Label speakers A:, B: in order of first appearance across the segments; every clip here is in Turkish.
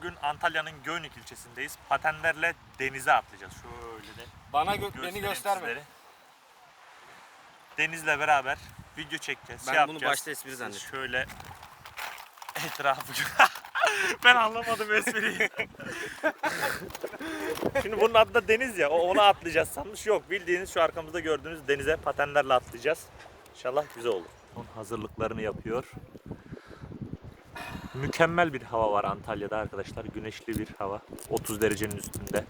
A: bugün Antalya'nın Göynük ilçesindeyiz. Patenlerle denize atlayacağız. Şöyle de
B: Bana gö- beni gösterme.
A: sizlere. Deniz'le beraber video çekeceğiz.
B: Ben
A: şey
B: bunu
A: yapacağız.
B: başta espri zannettim.
A: Şöyle etrafı... ben anlamadım espriyi. Şimdi bunun adı da deniz ya. O ona atlayacağız sanmış. Yok bildiğiniz şu arkamızda gördüğünüz denize patenlerle atlayacağız. İnşallah güzel olur. Son hazırlıklarını yapıyor. Mükemmel bir hava var Antalya'da arkadaşlar. Güneşli bir hava. 30 derecenin üstünde.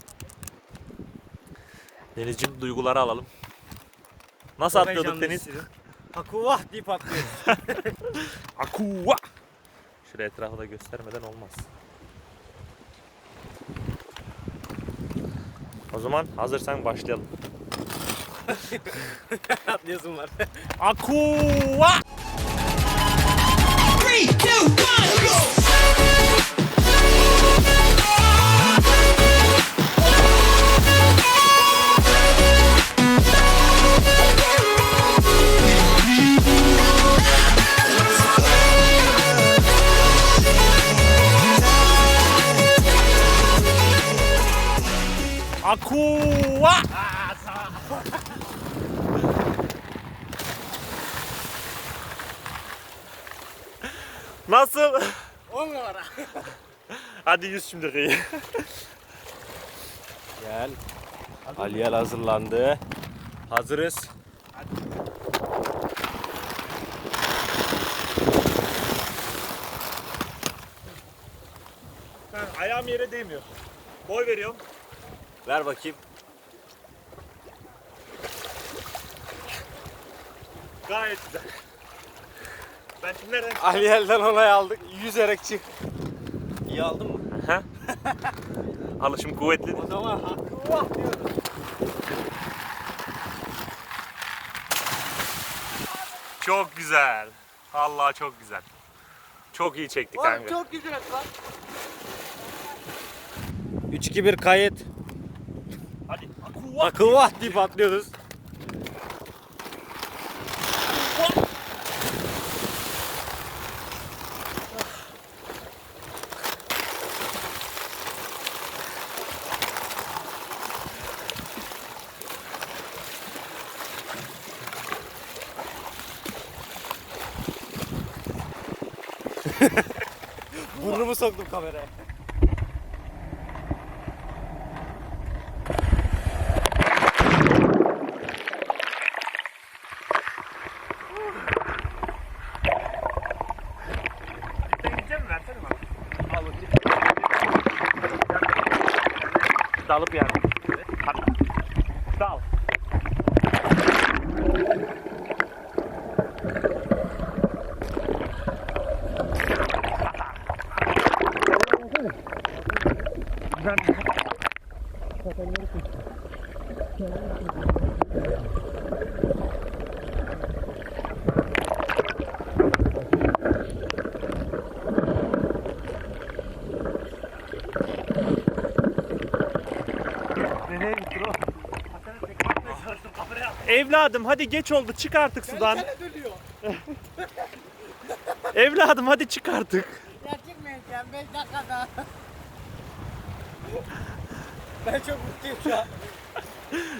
A: Denizciğim duyguları alalım. Nasıl
B: Çok
A: atlıyorduk Deniz?
B: Hakuvah deyip atlıyoruz.
A: Akuva. Şuraya etrafı da göstermeden olmaz. O zaman hazırsan başlayalım.
B: Atlayasın var.
A: Akuva. 아쿠아! Nasıl?
B: 10 numara.
A: Hadi yüz şimdi kıyı.
B: Gel. Aliyel hazırlandı. Hazırız.
A: Ayağım yere değmiyor. Boy veriyorum.
B: Ver bakayım.
A: Gayet güzel. Ben şimdi nereden
B: Aliyel'den onay aldık. Yüzerek çık. İyi aldın mı?
A: Ha? Alışım kuvvetli.
B: O zaman hakuvah diyorum.
A: Çok güzel. Allah çok güzel. Çok iyi çektik kanka.
B: çok güzel lan. 3-2-1 kayıt.
A: Hadi. Akuva.
B: Akılvah deyip atlıyoruz. Burnumu soktum kameraya.
A: Sen gidecek misin? Yani. Hadi. Dal. Nereye gitti o? Evladım hadi geç oldu çık artık sudan. Evladım hadi çık artık.
C: Gerçekmeyeceğim 5 dakikada.
B: Ben çok mutluyum şu an.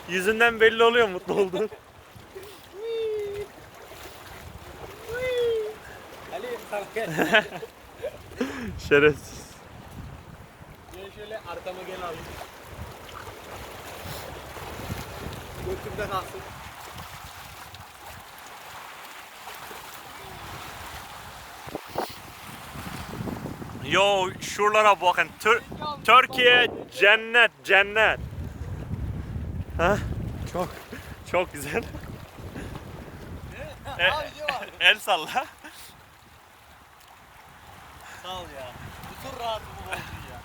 A: Yüzünden belli oluyor mutlu oldun.
B: Ali sana gel.
A: Şerefsiz.
B: Gel şöyle arkama gel abi. Götümden alsın.
A: Yo şuralara bakın. Tür- Türkiye cennet cennet. Ha? Çok çok güzel. E- el salla.
B: Sağ ol ya. Bütün rahatımı bozdun ya.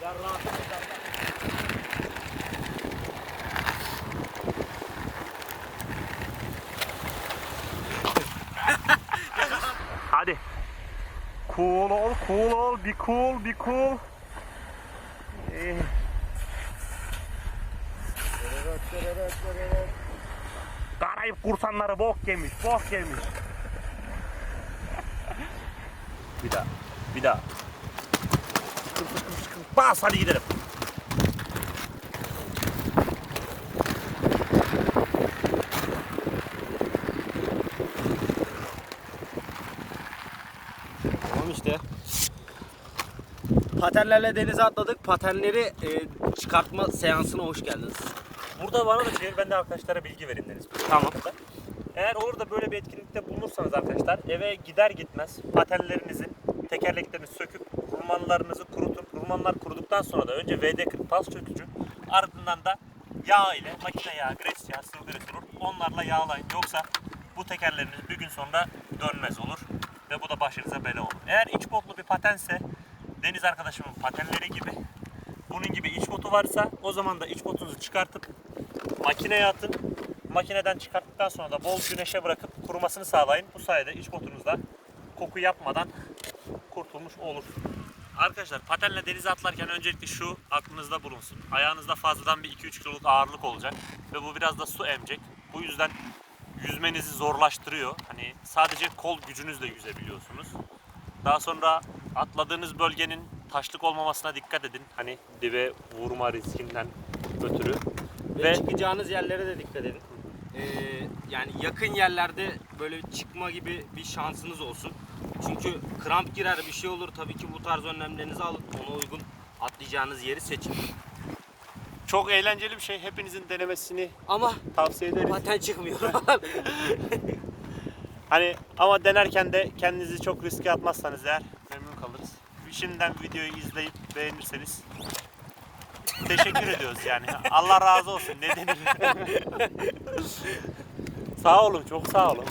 B: Ben rahatım.
A: Hadi. Cool ol, cool ol, be cool, be cool. Karayip kursanları bok yemiş, bok yemiş. bir daha, bir daha. Bas hadi gidelim.
B: Tamam işte. Patenlerle denize atladık. Patenleri e, çıkartma seansına hoş geldiniz.
A: Burada bana da çevir, ben de arkadaşlara bilgi vereyim Deniz.
B: Tamam.
A: Eğer olur da böyle bir etkinlikte bulunursanız arkadaşlar eve gider gitmez patenlerinizi, tekerleklerini söküp rulmanlarınızı kurutup rulmanlar kuruduktan sonra da önce VD40 pas çökücü ardından da yağ ile makine yağı, gres yağı, sıvı gres olur. Onlarla yağlayın. Yoksa bu tekerleriniz bir gün sonra dönmez olur ve bu da başınıza bela olur. Eğer iç botlu bir patense Deniz arkadaşımın patenleri gibi bunun gibi iç botu varsa o zaman da iç botunuzu çıkartıp makineye atın. Makineden çıkarttıktan sonra da bol güneşe bırakıp kurumasını sağlayın. Bu sayede iç botunuzda koku yapmadan kurtulmuş olur. Arkadaşlar patenle denize atlarken öncelikle şu aklınızda bulunsun. Ayağınızda fazladan bir 2-3 kiloluk ağırlık olacak ve bu biraz da su emecek. Bu yüzden yüzmenizi zorlaştırıyor. Hani sadece kol gücünüzle yüzebiliyorsunuz. Daha sonra atladığınız bölgenin taşlık olmamasına dikkat edin. Hani dibe vurma riskinden ötürü.
B: Ve,
A: Ve
B: çıkacağınız yerlere de dikkat edin. Ee, yani yakın yerlerde böyle çıkma gibi bir şansınız olsun. Çünkü kramp girer bir şey olur. Tabii ki bu tarz önlemlerinizi alın. Ona uygun atlayacağınız yeri seçin.
A: Çok eğlenceli bir şey. Hepinizin denemesini
B: Ama
A: tavsiye ederiz.
B: paten çıkmıyor.
A: Hani ama denerken de kendinizi çok riske atmazsanız eğer memnun kalırız. Şimdiden videoyu izleyip beğenirseniz teşekkür ediyoruz yani. Allah razı olsun. Ne denir? sağ olun, çok sağ olun.